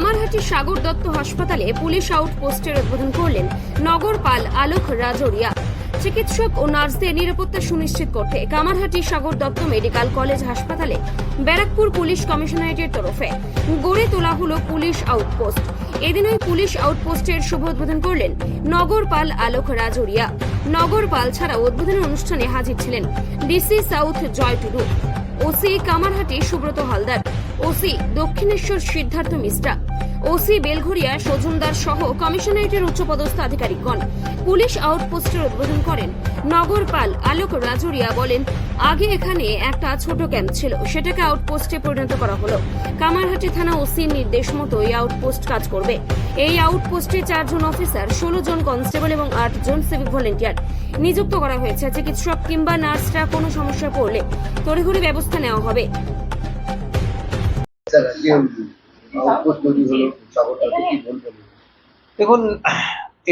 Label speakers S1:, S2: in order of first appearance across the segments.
S1: কামারহাটি সাগর দত্ত হাসপাতালে পুলিশ আউটপোস্টের উদ্বোধন করলেন নগরপাল আলোক রাজরিয়া। চিকিৎসক ও নার্সদের নিরাপত্তা সুনিশ্চিত করতে কামারহাটি সাগর দত্ত মেডিকেল কলেজ হাসপাতালে ব্যারাকপুর পুলিশ কমিশনারেটের তরফে গড়ে তোলা হলো পুলিশ আউটপোস্ট এদিন ওই পুলিশ আউটপোস্টের শুভ উদ্বোধন করলেন নগরপাল আলোক রাজরিয়া। নগরপাল ছাড়াও উদ্বোধনী অনুষ্ঠানে হাজির ছিলেন DC south Joy Tudu, OC Kamarhati Subrata Haldar. OC Dakshineswar Siddharth Mishra. OC Belgharia Sajumdar সহ কমিশনারেটের উচ্চপদস্থ আধিকারিকগণ পুলিশ আউটপোস্টের উদ্বোধন করেন। নগরপাল আলোক রাজুরিয়া বলেন, আগে এখানে একটা ছোট ক্যাম্প ছিল, সেটাকে আউটপোস্টে পরিণত করা হলো। কামারহাটি থানা ওসির নির্দেশ মতো এই আউটপোস্ট কাজ করবে। এই আউটপোস্টে চারজন অফিসার, ষোলো জন কনস্টেবল এবং আট জন সিভিক ভলেন্টিয়ার নিযুক্ত করা হয়েছে। চিকিৎসক কিংবা নার্সরা কোনো সমস্যা পড়লে তড়িঘড়ি ব্যবস্থা নেওয়া হবে।
S2: দেখুন,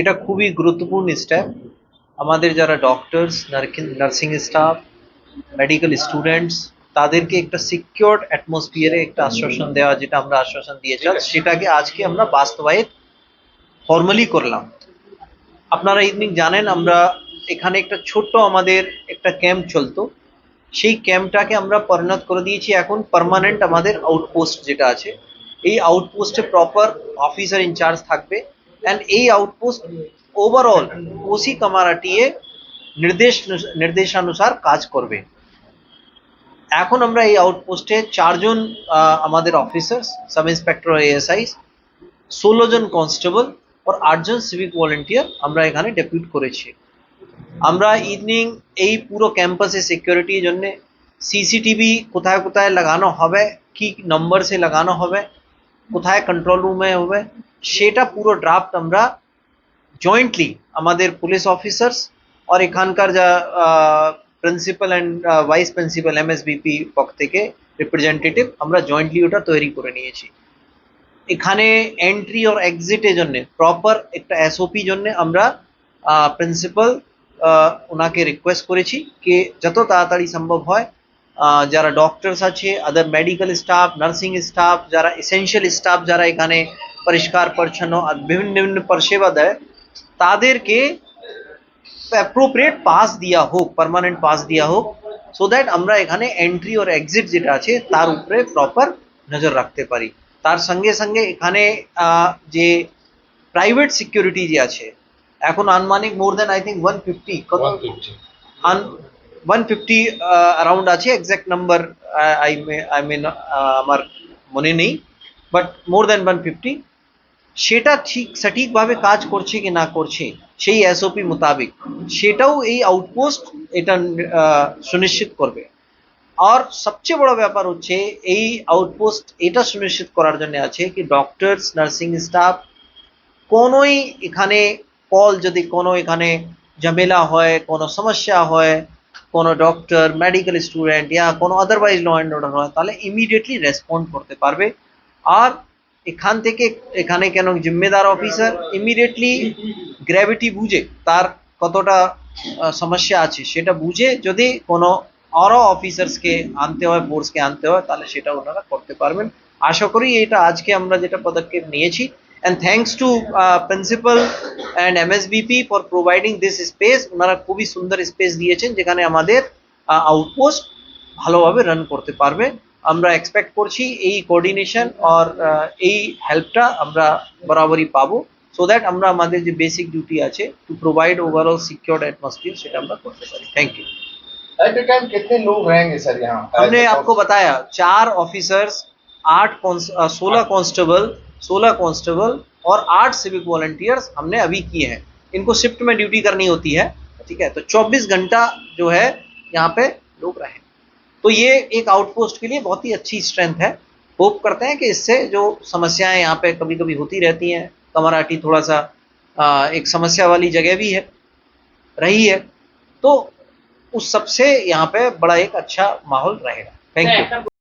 S2: এটা খুবই গুরুত্বপূর্ণ স্টেপ আমাদের যারা doctors nursing staff medical students তাদেরকে একটা সিকিউরড অ্যাটমসফিয়ারে একটা আশ্বাসন দেওয়া, যেটা আমরা আশ্বাসন দিয়েছিলাম সেটাকে আজকে আমরা বাস্তবায়িত ফর্মালি করলাম। আপনারা ইদানিং জানেন, আমরা এখানে একটা ছোট্ট আমাদের একটা ক্যাম্প চলতো। সেই ক্যাম্পটাকে আমরা পরিণত করে দিয়েছি এখন পার্মানেন্ট আমাদের আউটপোস্ট যেটা আছে। এই আউটপোস্টে প্রপার অফিসার ইনচার্জ থাকবে অ্যান্ড এই আউটপোস্ট ওভারঅল ওসি কামারাটিয়ে নির্দেশ, নির্দেশানুসার কাজ করবে। এখন আমরা এই আউটপোস্টে চারজন আমাদের অফিসার্স সাব ইন্সপেক্টর এএসআই ষোলো জন কনস্টেবল আর আটজন সিভিক ভলেন্টিয়ার আমরা এখানে ডেপুট করেছি। আমরা ইভিনিং এই পুরো ক্যাম্পাসে সিকিউরিটির জন্য সিসিটিভি কোথায় কোথায় লাগানো হবে কি নম্বর সে লাগানো হবে কোথায় কন্ট্রোল রুমে হবে সেটা পুরো ড্রাফট আমরা জয়েন্টলি আমাদের পুলিশ অফিসার্স আর এখানকার যা principal and vice principal MSBP পক্ষ থেকে রিপ্রেজেন্টেটিভ আমরা জয়েন্টলি ওটা তৈরি করে নিয়েছি এখানে এন্ট্রি আর এক্সিটের জন্য প্রপার একটা এসওপি জন্য আমরা প্রিন্সিপাল ওনাকে রিকোয়েস্ট করেছি কে যত তাড়াতাড়ি সম্ভব হয় যারা ডক্টরস আছে other medical staff nursing staff যারা এসেনশিয়াল স্টাফ যারা এখানে পরিষ্কার, পরিচ্ছন্ন আর বিভিন্ন বিভিন্ন পরিষেবা দেয়, তাদেরকে অ্যাপ্রোপ্রিয়েট পাস দেওয়া হোক পার্মানেন্ট পাস দেওয়া হোক সো দ্যাট আমরা এখানে এন্ট্রি আর এক্সিট যেটা আছে, তার উপরে প্রপার নজর রাখতে পারি। তার সঙ্গে সঙ্গে এখানে যে প্রাইভেট সিকিউরিটি যে আছে এখন আনুমানিক more than I think one fifty কত ওয়ান ফিফটি অ্যারাউন্ড আছে exact number I may I may আমার মনে নেই but more than one fifty সেটা ঠিক সঠিকভাবে কাজ করছে কি না করছে সেই এসওপি মোতাবেক সেটাও এই আউটপোস্ট এটা আহ, সুনিশ্চিত করবে আর সবচেয়ে বড় ব্যাপার হচ্ছে এই আউটপোস্ট এটা সুনিশ্চিত করার জন্য আছে কি ডক্টরস নার্সিং স্টাফ কোনোই এখানে কল যদি কোনো এখানে ঝামেলা হয়, কোনো সমস্যা হয়, কোনো ডক্টর মেডিকেল স্টুডেন্ট ইয়া কোনো আদারওয়াইজ ল অ্যান্ড অর্ডার হয়, তাহলে ইমিডিয়েটলি রেসপন্ড করতে পারবে। আর এখান থেকে এখানে কেন জিম্মেদার অফিসার ইমিডিয়েটলি গ্র্যাভিটি বুঝে তার কতটা সমস্যা আছে সেটা বুঝে যদি কোনো আরও অফিসার্সকে আনতে হয় ফোর্সকে আনতে হয়, তাহলে সেটা ওনারা করতে পারবেন। আশা করি এটা আজকে আমরা যেটা পদক্ষেপ নিয়েছি and thanks to principal and MSBP for providing this space ওনারা খুবই সুন্দর স্পেস দিয়েছেন যেখানে আমাদের আউটপোস্ট ভালোভাবে রান করতে পারবে আমরা এক্সপেক্ট করছি এই কোঅর্ডিনেশন আর আহ, এই হেল্পটা আমরা বরাবরই পাবো সো দ্যাট আমরা আমাদের যে বেসিক ডিউটি আছে to provide overall secured atmosphere সেটা আমরা করতে পারি thank you
S3: at a time कितने लोग रहेंगे सर यहाँ
S2: हमने आपको बताया चार ऑफिसर्स आठ सोलह कांस्टेबल सोलह कांस्टेबल और आठ सिविक वॉलंटियर्स हमने अभी किए हैं। इनको शिफ्ट में ड्यूटी करनी होती है ठीक है? तो 24 घंटा जो है यहाँ पे लोग रहे। तो ये एक आउटपोस्ट के लिए बहुत ही अच्छी स्ट्रेंथ है। होप करते हैं कि इससे जो समस्याएँ यहाँ पे कभी कभी होती रहती हैं कमराटी थोड़ा सा आ, एक समस्या वाली जगह भी है रही है। तो उस सबसे यहाँ पे बड़ा एक अच्छा माहौल रहेगा। Thank you